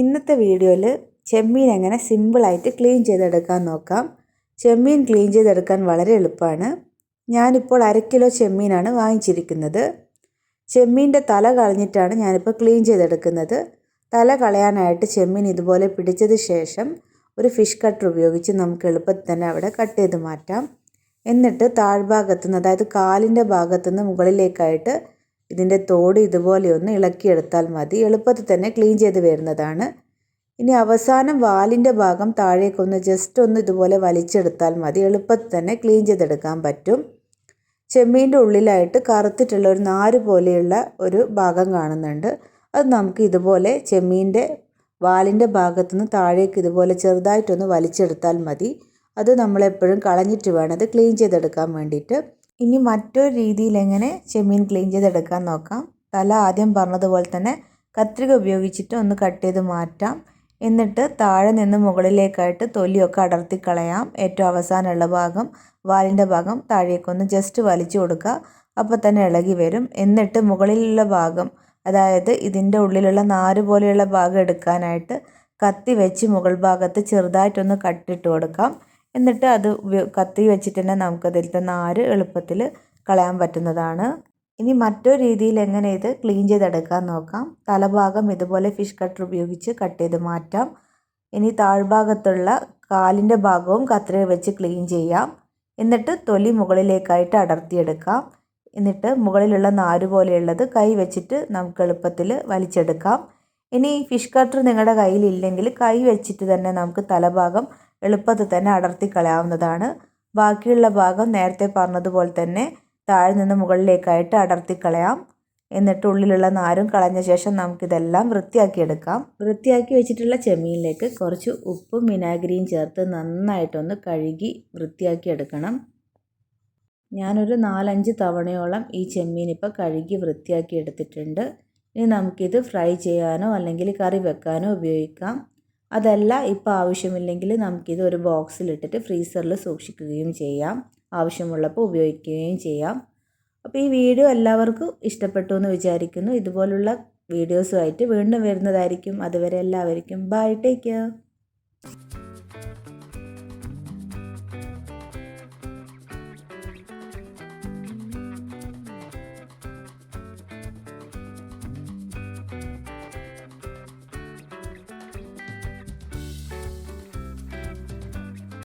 ഇന്നത്തെ വീഡിയോയിൽ ചെമ്മീൻ എങ്ങനെ സിമ്പിളായിട്ട് ക്ലീൻ ചെയ്തെടുക്കാൻ നോക്കാം. ചെമ്മീൻ ക്ലീൻ ചെയ്തെടുക്കാൻ വളരെ എളുപ്പമാണ്. ഞാനിപ്പോൾ അര കിലോ ചെമ്മീനാണ് വാങ്ങിച്ചിരിക്കുന്നത്. ചെമ്മീന്റെ തല കളഞ്ഞിട്ടാണ് ഞാനിപ്പോൾ ക്ലീൻ ചെയ്തെടുക്കുന്നത്. തല കളയാനായിട്ട് ചെമ്മീൻ ഇതുപോലെ പിടിച്ചത് ശേഷം ഒരു ഫിഷ് കട്ടർ ഉപയോഗിച്ച് നമുക്ക് എളുപ്പത്തിൽ തന്നെ അവിടെ കട്ട് ചെയ്ത് മാറ്റാം. എന്നിട്ട് താഴ്ഭാഗത്തുനിന്ന് അതായത് കാലിന്റെ ഭാഗത്തുനിന്ന് മുകളിലേക്കായിട്ട് ഇതിന്റെ തോട് ഇതുപോലെ ഒന്ന് ഇളക്കിയെടുത്താൽ മതി. എളുപ്പത്തിൽ തന്നെ ക്ലീൻ ചെയ്ത് വരുന്നതാണ്. ഇനി അവസാനം വാലിന്റെ ഭാഗം താഴേക്കൊന്ന് ജസ്റ്റ് ഒന്ന് ഇതുപോലെ വലിച്ചെടുത്താൽ മതി. എളുപ്പത്തിൽ തന്നെ ക്ലീൻ ചെയ്തെടുക്കാൻ പറ്റും. ചെമ്മീന്റെ ഉള്ളിലായിട്ട് കറുത്തിട്ടുള്ള ഒരു നാര് പോലെയുള്ള ഒരു ഭാഗം കാണുന്നുണ്ട്. അത് നമുക്ക് ഇതുപോലെ ചെമ്മീന്റെ വാലിന്റെ ഭാഗത്തുനിന്ന് താഴേക്ക് ഇതുപോലെ ചെറുതായിട്ടൊന്ന് വലിച്ചെടുത്താൽ മതി. അത് നമ്മളെപ്പോഴും കളഞ്ഞിട്ട് വേണം അത് ക്ലീൻ ചെയ്തെടുക്കാൻ വേണ്ടിയിട്ട്. ഇനി മറ്റൊരു രീതിയിൽ എങ്ങനെ ചെമ്മീൻ ക്ലീൻ ചെയ്തെടുക്കാൻ നോക്കാം. തല ആദ്യം പറഞ്ഞതുപോലെ തന്നെ കത്രിക ഉപയോഗിച്ചിട്ട് ഒന്ന് കട്ട് ചെയ്ത് മാറ്റാം. എന്നിട്ട് താഴെ നിന്ന് മുകളിലേക്കായിട്ട് തൊലിയൊക്കെ അടർത്തി കളയാം. ഏറ്റവും അവസാനമുള്ള ഭാഗം വാലിന്റെ ഭാഗം താഴേക്കൊന്ന് ജസ്റ്റ് വലിച്ചു കൊടുക്കുക. അപ്പോൾ തന്നെ ഇളകി വരും. എന്നിട്ട് മുകളിലുള്ള ഭാഗം അതായത് ഇതിന്റെ ഉള്ളിലുള്ള നാര് പോലെയുള്ള ഭാഗം എടുക്കാനായിട്ട് കത്തി വെച്ച് മുകൾ ഭാഗത്ത് ചെറുതായിട്ടൊന്ന് കട്ടിട്ട് കൊടുക്കാം. എന്നിട്ട് അത് കത്തി വെച്ചിട്ട് തന്നെ നമുക്കതിലത്തെ നാര് എളുപ്പത്തിൽ കളയാൻ പറ്റുന്നതാണ്. ഇനി മറ്റൊരു രീതിയിൽ എങ്ങനെ ഇത് ക്ലീൻ ചെയ്തെടുക്കാൻ നോക്കാം. തലഭാഗം ഇതുപോലെ ഫിഷ് കട്ടർ ഉപയോഗിച്ച് കട്ട് ചെയ്ത് മാറ്റാം. ഇനി താഴ്ഭാഗത്തുള്ള കാലിന്റെ ഭാഗവും കത്രിക വെച്ച് ക്ലീൻ ചെയ്യാം. എന്നിട്ട് തൊലി മുകളിലേക്കായിട്ട് അടർത്തിയെടുക്കാം. എന്നിട്ട് മുകളിലുള്ള നാര് പോലെയുള്ളത് കൈ വെച്ചിട്ട് നമുക്ക് എളുപ്പത്തിൽ വലിച്ചെടുക്കാം. ഇനി ഫിഷ് കട്ടർ നിങ്ങളുടെ കയ്യിലില്ലെങ്കിൽ കൈ വെച്ചിട്ട് തന്നെ നമുക്ക് തലഭാഗം എളുപ്പത്തിൽ തന്നെ അടർത്തി കളയാവുന്നതാണ്. ബാക്കിയുള്ള ഭാഗം നേരത്തെ പറഞ്ഞതുപോലെ തന്നെ താഴെ നിന്ന് മുകളിലേക്കായിട്ട് അടർത്തി കളയാം. എന്നിട്ട് ഉള്ളിലുള്ള നാരും കളഞ്ഞ ശേഷം നമുക്കിതെല്ലാം വൃത്തിയാക്കിയെടുക്കാം. വൃത്തിയാക്കി വെച്ചിട്ടുള്ള ചെമ്മീനിലേക്ക് കുറച്ച് ഉപ്പും വിനാഗിരിയും ചേർത്ത് നന്നായിട്ടൊന്ന് കഴുകി വൃത്തിയാക്കി എടുക്കണം ഞാനൊരു നാലഞ്ച് തവണയോളം ഈ ചെമ്മീൻ ഇപ്പോൾ കഴുകി വൃത്തിയാക്കി എടുത്തിട്ടുണ്ട് ഇനി നമുക്കിത് ഫ്രൈ ചെയ്യാനോ അല്ലെങ്കിൽ കറി വെക്കാനോ ഉപയോഗിക്കാം. അതല്ല ഇപ്പോൾ ആവശ്യമില്ലെങ്കിൽ നമുക്കിത് ഒരു ബോക്സിലിട്ടിട്ട് ഫ്രീസറിൽ സൂക്ഷിക്കുകയും ചെയ്യാം. ആവശ്യമുള്ളപ്പോൾ ഉപയോഗിക്കുകയും ചെയ്യാം. അപ്പോൾ ഈ വീഡിയോ എല്ലാവർക്കും ഇഷ്ടപ്പെട്ടു എന്ന് വിചാരിക്കുന്നു. ഇതുപോലുള്ള വീഡിയോസുമായിട്ട് വീണ്ടും വരുന്നതായിരിക്കും. അതുവരെ എല്ലാവർക്കും ബൈ. Take care.